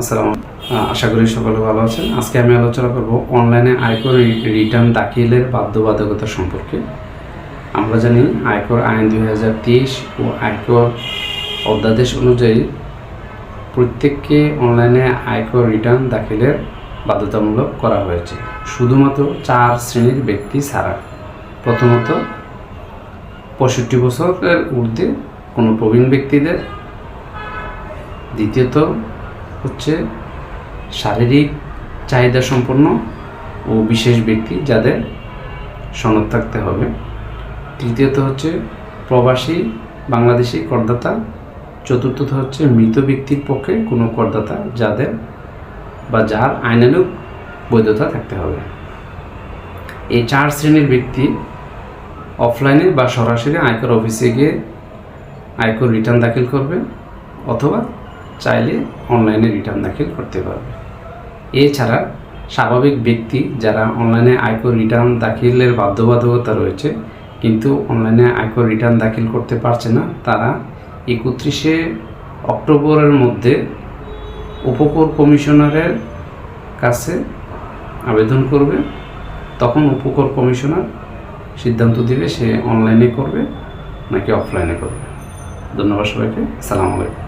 আসসালাম আশা করি সকলে ভালো আছেন। আজকে আমি আলোচনা করব অনলাইনে আয়কর রিটার্ন দাখিলের বাধ্যবাধকতা সম্পর্কে। আমরা জানি আয়কর আইন দুই হাজার তেইশ ও আয়কর অধ্যাদেশ অনুযায়ী প্রত্যেককে অনলাইনে আয়কর রিটার্ন দাখিলের বাধ্যতামূলক করা হয়েছে। শুধুমাত্র চার শ্রেণির ব্যক্তি ছাড়া। প্রথমত, পঁয়ষট্টি বছরের ঊর্ধ্বে কোনো প্রবীণ ব্যক্তিদের। দ্বিতীয়ত হচ্ছে শারীরিক চাহিদা সম্পন্ন ও বিশেষ ব্যক্তি যাদের সনদ থাকতে হবে। তৃতীয়ত হচ্ছে প্রবাসী বাংলাদেশি করদাতা। চতুর্থত হচ্ছে মৃত ব্যক্তির পক্ষে কোনো করদাতা যাদের বা যার আইনানুগ বৈধতা থাকতে হবে। এই চার শ্রেণির ব্যক্তি অফলাইনে বা সরাসরি আয়কর অফিসে গিয়ে আয়কর রিটার্ন দাখিল করবে অথবা চাইলে অনলাইনে রিটার্ন দাখিল করতে পারবে। এছাড়া স্বাভাবিক ব্যক্তি যারা অনলাইনে আয়কর রিটার্ন দাখিলের বাধ্যবাধকতা রয়েছে, কিন্তু অনলাইনে আয়কর রিটার্ন দাখিল করতে পারছে না, তারা একত্রিশে অক্টোবরের মধ্যে উপকর কমিশনারের কাছে আবেদন করবে। তখন উপকর কমিশনার সিদ্ধান্ত দিবে সে অনলাইনে করবে নাকি অফলাইনে করবে। ধন্যবাদ সবাইকে। আসসালামু আলাইকুম।